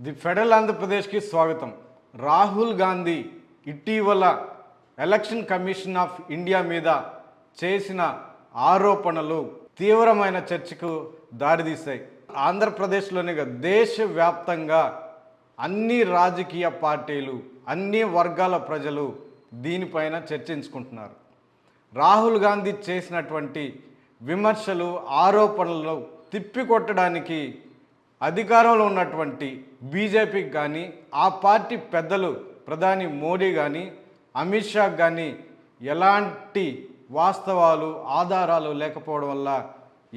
The federal ఆంధ్రప్రదేశ్కి స్వాగతం. రాహుల్ గాంధీ ఇటీవల ఎలక్షన్ కమిషన్ ఆఫ్ ఇండియా మీద చేసిన ఆరోపణలు తీవ్రమైన చర్చకు దారితీశాయి. ఆంధ్రప్రదేశ్లోనే దేశవ్యాప్తంగా అన్ని రాజకీయ పార్టీలు అన్ని వర్గాల ప్రజలు దీనిపైన చర్చించుకుంటున్నారు. రాహుల్ గాంధీ చేసినటువంటి విమర్శలు ఆరోపణలు తిప్పికొట్టడానికి అధికారంలో ఉన్నటువంటి బీజేపీకి కానీ ఆ పార్టీ పెద్దలు ప్రధాని మోడీ కానీ అమిత్ షా కానీ ఎలాంటి వాస్తవాలు ఆధారాలు లేకపోవడం వల్ల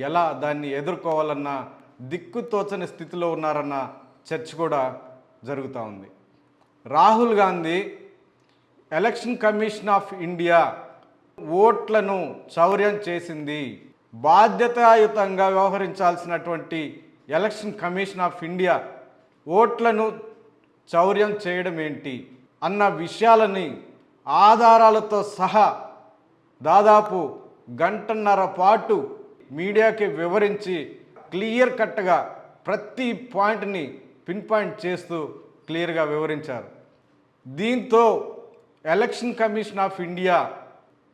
ఎలా దాన్ని ఎదుర్కోవాలన్న దిక్కుతోచని స్థితిలో ఉన్నారన్న చర్చ కూడా జరుగుతూ ఉంది. Rahul Gandhi election commission of India ఓట్లను చౌర్యం చేసింది. బాధ్యతాయుతంగా వ్యవహరించాల్సినటువంటి ఎలక్షన్ కమిషన్ ఆఫ్ ఇండియా ఓట్లను చౌర్యం చేయడం ఏంటి అన్న విషయాలని ఆధారాలతో సహా దాదాపు గంటన్నర పాటు మీడియాకి వివరించి క్లియర్ కట్గా ప్రతి పాయింట్ని పిన్ పాయింట్ చేస్తూ క్లియర్గా వివరించారు. దీంతో ఎలక్షన్ కమిషన్ ఆఫ్ ఇండియా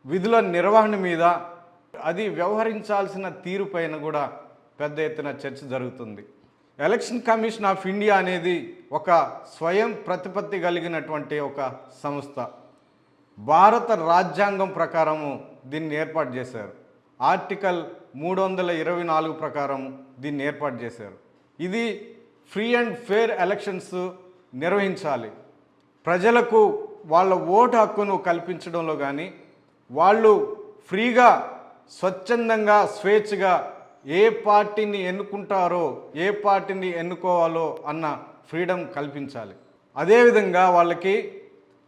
విధుల నిర్వహణ మీద అది వ్యవహరించాల్సిన తీరుపైన కూడా పెద్ద ఎత్తున చర్చ జరుగుతుంది. ఎలక్షన్ కమిషన్ ఆఫ్ ఇండియా అనేది ఒక స్వయం ప్రతిపత్తి కలిగినటువంటి ఒక సంస్థ. భారత రాజ్యాంగం ప్రకారము దీన్ని ఏర్పాటు చేశారు. ఆర్టికల్ మూడు వందల ఇరవై నాలుగు ప్రకారం దీన్ని ఏర్పాటు చేశారు. ఇది ఫ్రీ అండ్ ఫేర్ ఎలక్షన్స్ నిర్వహించాలి. ప్రజలకు వాళ్ళ ఓటు హక్కును కల్పించడంలో కానీ వాళ్ళు ఫ్రీగా స్వచ్ఛందంగా స్వేచ్ఛగా ఏ పార్టీని ఎన్నుకుంటారో ఏ పార్టీని ఎన్నుకోవాలో అన్న ఫ్రీడమ్ కల్పించాలి. అదేవిధంగా వాళ్ళకి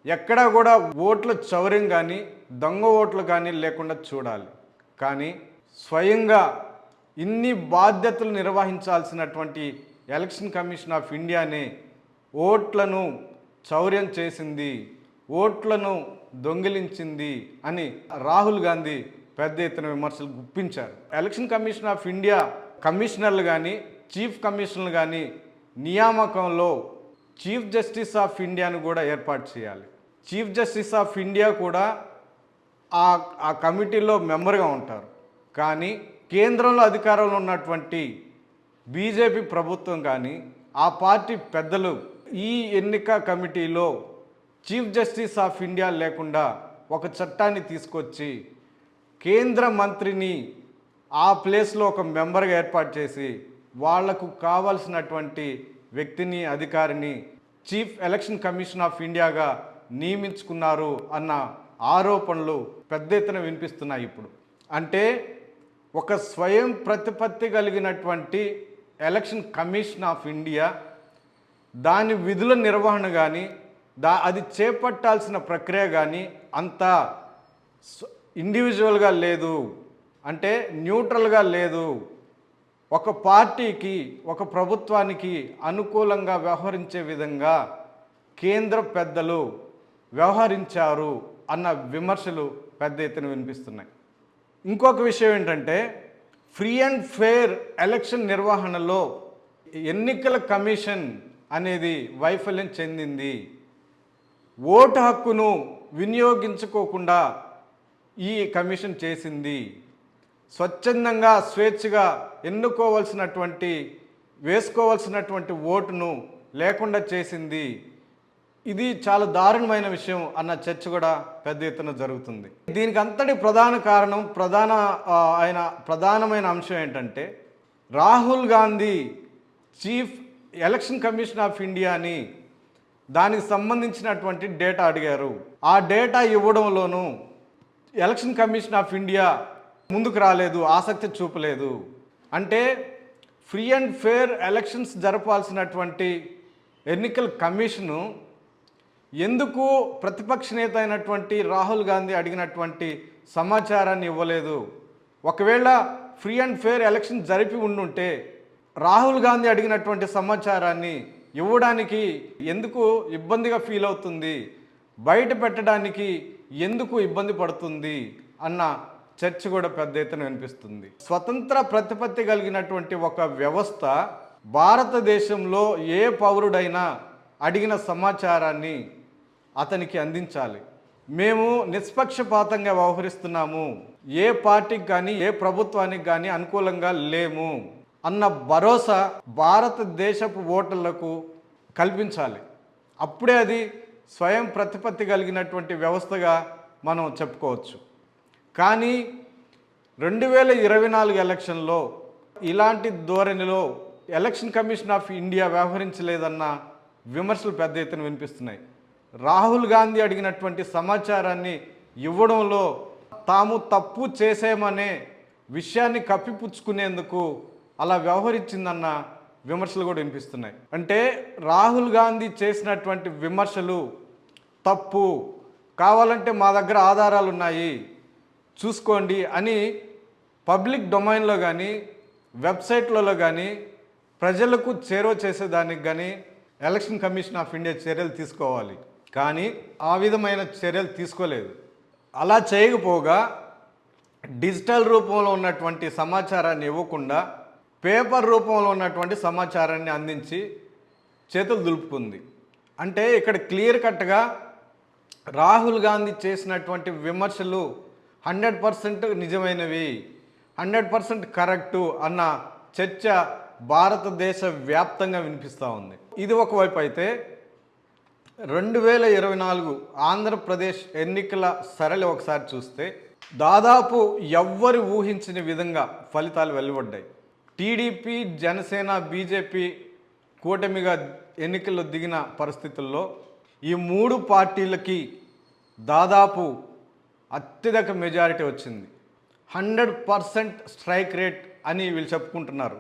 ఎక్కడా కూడా ఓట్ల చౌర్యం కానీ దొంగ ఓట్లు కానీ లేకుండా చూడాలి. కానీ స్వయంగా ఇన్ని బాధ్యతలు నిర్వహించాల్సినటువంటి ఎలక్షన్ కమిషన్ ఆఫ్ ఇండియానే ఓట్లను చౌర్యం చేసింది ఓట్లను దొంగిలించింది అని రాహుల్ గాంధీ పెద్ద ఎత్తున విమర్శలు గుప్పించారు. ఎలక్షన్ కమిషన్ ఆఫ్ ఇండియా కమిషనర్లు కానీ చీఫ్ కమిషనర్లు కానీ నియామకంలో చీఫ్ జస్టిస్ ఆఫ్ ఇండియాను కూడా ఏర్పాటు చేయాలి. చీఫ్ జస్టిస్ ఆఫ్ ఇండియా కూడా ఆ ఆ కమిటీలో మెంబర్గా ఉంటారు. కానీ కేంద్రంలో అధికారంలో ఉన్నటువంటి బీజేపీ ప్రభుత్వం కానీ ఆ పార్టీ పెద్దలు ఈ ఎన్నిక కమిటీలో చీఫ్ జస్టిస్ ఆఫ్ ఇండియా లేకుండా ఒక చట్టాన్ని తీసుకొచ్చి కేంద్ర మంత్రిని ఆ ప్లేస్లో ఒక మెంబర్గా ఏర్పాటు చేసి వాళ్ళకు కావలసినటువంటి వ్యక్తిని అధికారిని చీఫ్ ఎలక్షన్ కమిషన్ ఆఫ్ ఇండియాగా నియమించుకున్నారు అన్న ఆరోపణలు పెద్ద ఎత్తున వినిపిస్తున్నాయి ఇప్పుడు. అంటే ఒక స్వయం ప్రతిపత్తి కలిగినటువంటి ఎలక్షన్ కమిషన్ ఆఫ్ ఇండియా దాని విధుల నిర్వహణ కానీ దా అది చేపట్టాల్సిన ప్రక్రియ కానీ అంత ఇండివిజువల్గా లేదు అంటే న్యూట్రల్గా లేదు ఒక పార్టీకి ఒక ప్రభుత్వానికి అనుకూలంగా వ్యవహరించే విధంగా కేంద్ర పెద్దలు వ్యవహరించారు అన్న విమర్శలు పెద్ద ఎత్తున వినిపిస్తున్నాయి. ఇంకొక విషయం ఏంటంటే ఫ్రీ అండ్ ఫెయిర్ ఎలక్షన్ నిర్వహణలో ఎన్నికల కమిషన్ అనేది వైఫల్యం చెందింది. ఓటు హక్కును వినియోగించుకోకుండా ఈ కమిషన్ చేసింది. స్వచ్ఛందంగా స్వేచ్ఛగా ఎన్నుకోవాల్సినటువంటి వేసుకోవాల్సినటువంటి ఓటును లేకుండా చేసింది. ఇది చాలా దారుణమైన విషయం అన్న చర్చ కూడా పెద్ద ఎత్తున జరుగుతుంది. దీనికి అంతటి ప్రధాన కారణం ప్రధాన ఆయన ప్రధానమైన అంశం ఏంటంటే Rahul Gandhi chief election commission of ఇండియాని దానికి సంబంధించినటువంటి డేటా అడిగారు. ఆ డేటా ఇవ్వడంలోనూ ఎలక్షన్ కమిషన్ ఆఫ్ ఇండియా ముందుకు రాలేదు ఆసక్తి చూపలేదు. అంటే ఫ్రీ అండ్ ఫేర్ ఎలక్షన్స్ జరపాల్సినటువంటి ఎన్నికల కమిషను ఎందుకు ప్రతిపక్ష నేత అయినటువంటి రాహుల్ గాంధీ అడిగినటువంటి సమాచారాన్ని ఇవ్వలేదు? ఒకవేళ ఫ్రీ అండ్ ఫేర్ ఎలక్షన్ జరిపి ఉండుంటే రాహుల్ గాంధీ అడిగినటువంటి సమాచారాన్ని ఇవ్వడానికి ఎందుకు ఇబ్బందిగా ఫీల్ అవుతుంది? బయట పెట్టడానికి ఎందుకు ఇబ్బంది పడుతుంది అన్న చర్చ కూడా పెద్ద ఎత్తున వినిపిస్తుంది. స్వతంత్ర ప్రతిపత్తి కలిగినటువంటి ఒక వ్యవస్థ భారతదేశంలో ఏ పౌరుడైనా అడిగిన సమాచారాన్ని అతనికి అందించాలి. మేము నిష్పక్షపాతంగా వ్యవహరిస్తున్నాము. ఏ పార్టీకి కానీ ఏ ప్రభుత్వానికి కానీ అనుకూలంగా లేము అన్న భరోసా భారతదేశపు ఓటర్లకు కల్పించాలి. అప్పుడే అది స్వయం ప్రతిపత్తి కలిగినటువంటి వ్యవస్థగా మనం చెప్పుకోవచ్చు. కానీ రెండు వేల ఇరవై నాలుగు ఎలక్షన్లో ఇలాంటి ధోరణిలో ఎలక్షన్ కమిషన్ ఆఫ్ ఇండియా వ్యవహరించలేదన్న విమర్శలు పెద్ద ఎత్తున వినిపిస్తున్నాయి. రాహుల్ గాంధీ అడిగినటువంటి సమాచారాన్ని ఇవ్వడంలో తాము తప్పు చేసేమనే విషయాన్ని కప్పిపుచ్చుకునేందుకు అలా వ్యవహరించిందన్న విమర్శలు కూడా వినిపిస్తున్నాయి. అంటే రాహుల్ గాంధీ చేసినటువంటి విమర్శలు తప్పు. కావాలంటే మా దగ్గర ఆధారాలు ఉన్నాయి. చూసుకోండి అని పబ్లిక్ డొమైన్లో కానీ వెబ్సైట్లలో కానీ ప్రజలకు చేరువ చేసేదానికి కానీ ఎలక్షన్ కమిషన్ ఆఫ్ ఇండియా చర్యలు తీసుకోవాలి. కానీ ఆ విధమైన చర్యలు తీసుకోలేదు. అలా చేయకపోగా డిజిటల్ రూపంలో ఉన్నటువంటి సమాచారాన్ని ఇవ్వకుండా పేపర్ రూపంలో ఉన్నటువంటి సమాచారాన్ని అందించి చేతులు దులుపుకుంది. అంటే ఇక్కడ క్లియర్ కట్గా రాహుల్ గాంధీ చేసినటువంటి విమర్శలు హండ్రెడ్ పర్సెంట్ నిజమైనవి హండ్రెడ్ పర్సెంట్ కరెక్టు అన్న చర్చ భారతదేశ వ్యాప్తంగా వినిపిస్తూ ఉంది. ఇది ఒకవైపు అయితే రెండు వేల ఇరవై నాలుగు ఆంధ్రప్రదేశ్ ఎన్నికల సరళి ఒకసారి చూస్తే దాదాపు ఎవ్వరు ఊహించిన విధంగా ఫలితాలు వెలువడ్డాయి. టీడీపీ జనసేన బీజేపీ కూటమిగా ఎన్నికల్లో దిగిన పరిస్థితుల్లో ఈ మూడు పార్టీలకి దాదాపు అత్యధిక మెజారిటీ వచ్చింది. హండ్రెడ్ పర్సెంట్ స్ట్రైక్ రేట్ అని వీళ్ళు చెప్పుకుంటున్నారు.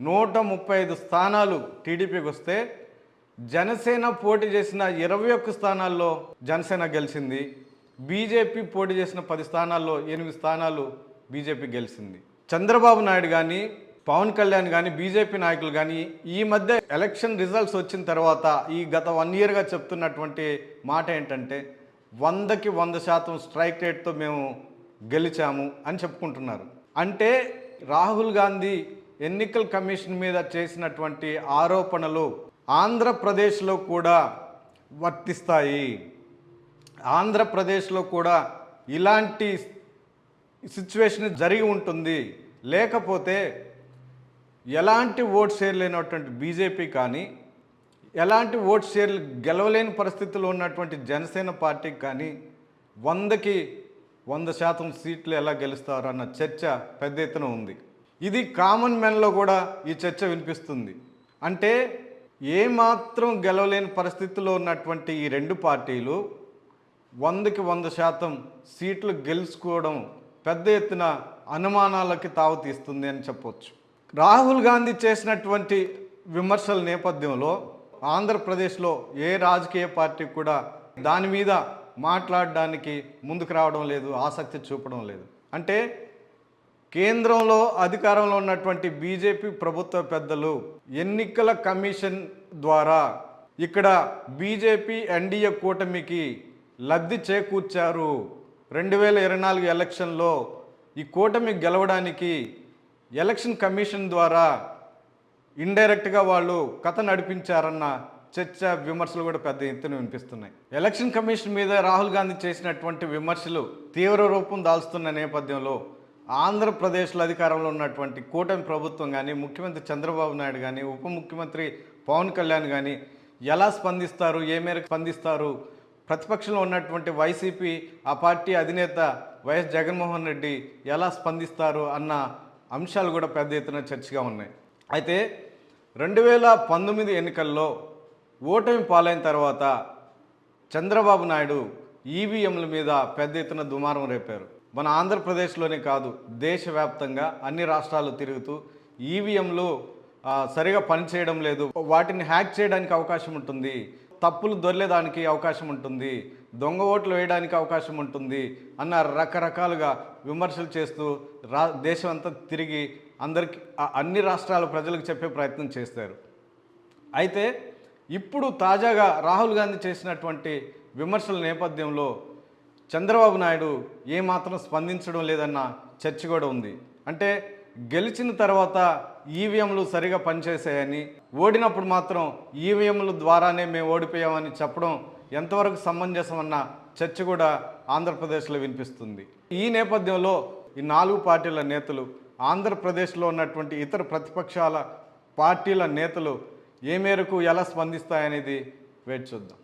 నూట ముప్పై ఐదు స్థానాలు టీడీపీకి వస్తే జనసేన పోటీ చేసిన ఇరవై ఒక్క స్థానాల్లో జనసేన గెలిచింది. బీజేపీ పోటీ చేసిన పది స్థానాల్లో ఎనిమిది స్థానాలు బీజేపీ గెలిచింది. చంద్రబాబు నాయుడు కానీ పవన్ కళ్యాణ్ కానీ బీజేపీ నాయకులు కానీ ఈ మధ్య ఎలక్షన్ రిజల్ట్స్ వచ్చిన తర్వాత ఈ గత వన్ ఇయర్గా చెప్తున్నటువంటి మాట ఏంటంటే వందకి వంద శాతం స్ట్రైక్ రేట్తో మేము గెలిచాము అని చెప్పుకుంటున్నారు. అంటే రాహుల్ గాంధీ ఎన్నికల కమిషన్ మీద చేసినటువంటి ఆరోపణలు ఆంధ్రప్రదేశ్లో కూడా వర్తిస్తాయి. ఆంధ్రప్రదేశ్లో కూడా ఇలాంటి సిచ్యువేషన్ జరిగి ఉంటుంది. లేకపోతే ఎలాంటి ఓట్ షేర్ లేనటువంటి బీజేపీ కానీ ఎలాంటి ఓట్ షేర్లు గెలవలేని పరిస్థితుల్లో ఉన్నటువంటి జనసేన పార్టీకి కానీ వందకి వంద శాతం సీట్లు ఎలా గెలుస్తారు అన్న చర్చ పెద్ద ఎత్తున ఉంది. ఇది కామన్ మెన్లో కూడా ఈ చర్చ వినిపిస్తుంది. అంటే ఏమాత్రం గెలవలేని పరిస్థితుల్లో ఉన్నటువంటి ఈ రెండు పార్టీలు వందకి వంద శాతం సీట్లు గెలుచుకోవడం పెద్ద ఎత్తున అనుమానాలకి తావు తీస్తుంది అని చెప్పొచ్చు. రాహుల్ గాంధీ చేసినటువంటి విమర్శల నేపథ్యంలో ఆంధ్రప్రదేశ్లో ఏ రాజకీయ పార్టీ కూడా దాని మీద మాట్లాడడానికి ముందుకు రావడం లేదు ఆసక్తి చూపడం లేదు. అంటే కేంద్రంలో అధికారంలో ఉన్నటువంటి బీజేపీ ప్రభుత్వ పెద్దలు ఎన్నికల కమిషన్ ద్వారా ఇక్కడ బీజేపీ ఎన్డీఏ కూటమికి లబ్ధి చేకూర్చారు. రెండు వేల ఇరవై నాలుగు ఎలక్షన్లో ఈ కూటమి గెలవడానికి ఎలక్షన్ కమిషన్ ద్వారా ఇండైరెక్ట్గా వాళ్ళు కథ నడిపించారన్న చర్చ విమర్శలు కూడా పెద్ద ఎత్తున వినిపిస్తున్నాయి. ఎలక్షన్ కమిషన్ మీద రాహుల్ గాంధీ చేసినటువంటి విమర్శలు తీవ్ర రూపం దాల్స్తున్న నేపథ్యంలో ఆంధ్రప్రదేశ్లో అధికారంలో ఉన్నటువంటి కూటమి ప్రభుత్వం కానీ ముఖ్యమంత్రి చంద్రబాబు నాయుడు కానీ ఉప ముఖ్యమంత్రి పవన్ కళ్యాణ్ కానీ ఎలా స్పందిస్తారు ఏ మేరకు స్పందిస్తారు? ప్రతిపక్షంలో ఉన్నటువంటి వైసీపీ ఆ పార్టీ అధినేత వైఎస్ జగన్మోహన్ రెడ్డి ఎలా స్పందిస్తారు అన్న అంశాలు కూడా పెద్ద ఎత్తున చర్చగా ఉన్నాయి. అయితే రెండు వేల పంతొమ్మిది ఎన్నికల్లో ఓటమి పాలైన తర్వాత చంద్రబాబు నాయుడు ఈవీఎంల మీద పెద్ద ఎత్తున దుమారం రేపారు. మన ఆంధ్రప్రదేశ్లోనే కాదు దేశవ్యాప్తంగా అన్ని రాష్ట్రాలు తిరుగుతూ ఈవీఎంలు సరిగా పనిచేయడం లేదు. వాటిని హ్యాక్ చేయడానికి అవకాశం ఉంటుంది. తప్పులు దొరలేదానికి అవకాశం ఉంటుంది. దొంగ ఓట్లు వేయడానికి అవకాశం ఉంటుంది అన్న రకరకాలుగా విమర్శలు చేస్తూ రా దేశం అంతా తిరిగి అందరికి అన్ని రాష్ట్రాల ప్రజలకు చెప్పే ప్రయత్నం చేస్తారు. అయితే ఇప్పుడు తాజాగా రాహుల్ గాంధీ చేసినటువంటి విమర్శల నేపథ్యంలో చంద్రబాబు నాయుడు ఏమాత్రం స్పందించడం లేదన్న చర్చ కూడా ఉంది. అంటే గెలిచిన తర్వాత ఈవీఎంలు సరిగా పనిచేసాయని ఓడినప్పుడు మాత్రం ఈవీఎంల ద్వారానే మేము ఓడిపోయామని చెప్పడం ఎంతవరకు సమంజసమన్న చర్చ కూడా ఆంధ్రప్రదేశ్లో వినిపిస్తుంది. ఈ నేపథ్యంలో ఈ నాలుగు పార్టీల నేతలు ఆంధ్రప్రదేశ్లో ఉన్నటువంటి ఇతర ప్రతిపక్షాల పార్టీల నేతలు ఏ మేరకు ఎలా స్పందిస్తాయనేది వేచి చూద్దాం.